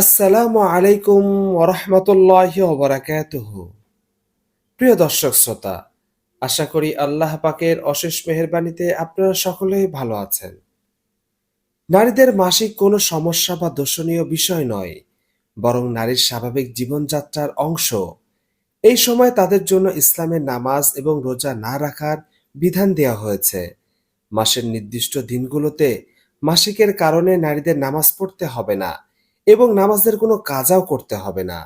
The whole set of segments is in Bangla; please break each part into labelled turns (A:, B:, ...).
A: আসসালামু আলাইকুম ওরহমতুল্লাহ ওবরাকাতুহ প্রিয় দর্শক শ্রোতা, আশা করি আল্লাহ পাকের অশেষ মেহেরবানিতে আপনারা সকলেই ভালো আছেন। নারীদের মাসিক কোনো সমস্যা বা দোষণীয় বিষয় নয়, বরং নারীর স্বাভাবিক জীবনযাত্রার অংশ। এই সময় তাদের জন্য ইসলামের নামাজ এবং রোজা না রাখার বিধান দেওয়া হয়েছে। মাসের নির্দিষ্ট দিনগুলোতে মাসিকের কারণে নারীদের নামাজ পড়তে হবে না। এবং নামাজের কোনো কাজাও করতে হবে না।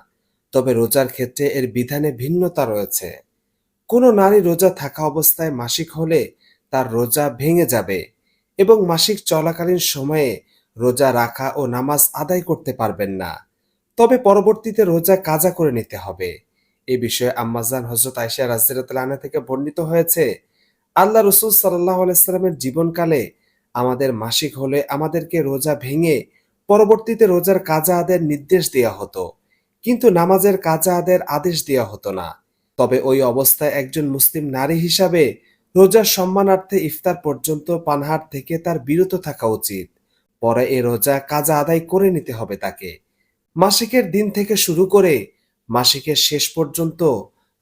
A: তবে রোজার ক্ষেত্রে এর বিধানে ভিন্নতা রয়েছে। কোনো নারী রোজা থাকা অবস্থায় মাসিক হলে তার রোজা ভেঙে যাবে এবং মাসিক চলাকালীন সময়ে রোজা রাখা ও নামাজ আদায় করতে পারবেন না। তবে পরবর্তীতে রোজা কাজা করে নিতে হবে। এ বিষয়ে আম্মাজান হজরত আয়সা রাজিরাতলানা থেকে বর্ণিত হয়েছে, আল্লাহ রসুল সাল্লাহ আলাইস্লামের জীবনকালে আমাদের মাসিক হলে আমাদেরকে রোজা ভেঙে পরবর্তীতে রোজার কাজা আদের নির্দেশ দেওয়া হতো। কিন্তু নামাজের কাজা আদের আদেশ দেওয়া হতো না। তবে ওই অবস্থায় একজন মুসলিম নারী হিসাবে রোজার সম্মানার্থে ইফতার পর্যন্ত পানহার থেকে তার বিরত থাকা উচিত। পরে এ রোজা কাজা আদায় করে নিতে হবে তাকে। মাসিকের দিন থেকে শুরু করে মাসিকের শেষ পর্যন্ত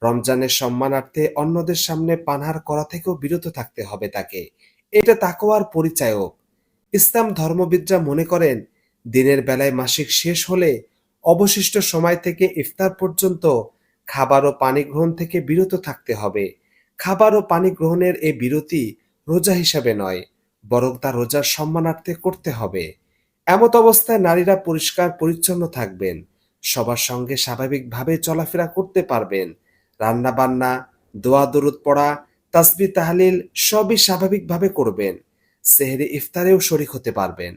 A: রমজানের সম্মানার্থে অন্যদের সামনে পানহার করা থেকেও বিরত থাকতে হবে তাকে। এটা তাকোয়ার পরিচায়ক। ইসলাম ধর্মবিদরা মনে করেন দিনের বেলায় মাসিক শেষ হলে অবশিষ্ট সময় থেকে ইফতার পর্যন্ত খাবার ও পানি গ্রহণ থেকে বিরত থাকতে হবে। খাবার ও পানি গ্রহণের এই বিরতি রোজা হিসাবে নয়, বরং তা রোজার সম্মানার্থে করতে হবে। এমত অবস্থায় নারীরা পরিষ্কার পরিচ্ছন্ন থাকবেন, সবার সঙ্গে স্বাভাবিকভাবে চলাফেরা করতে পারবেন। রান্না বান্না দোয়া দরুদ পড়া তাসবি তাহলিল সবই স্বাভাবিকভাবে করবেন, সেহেরি ইফতারেও শরিক হতে পারবেন।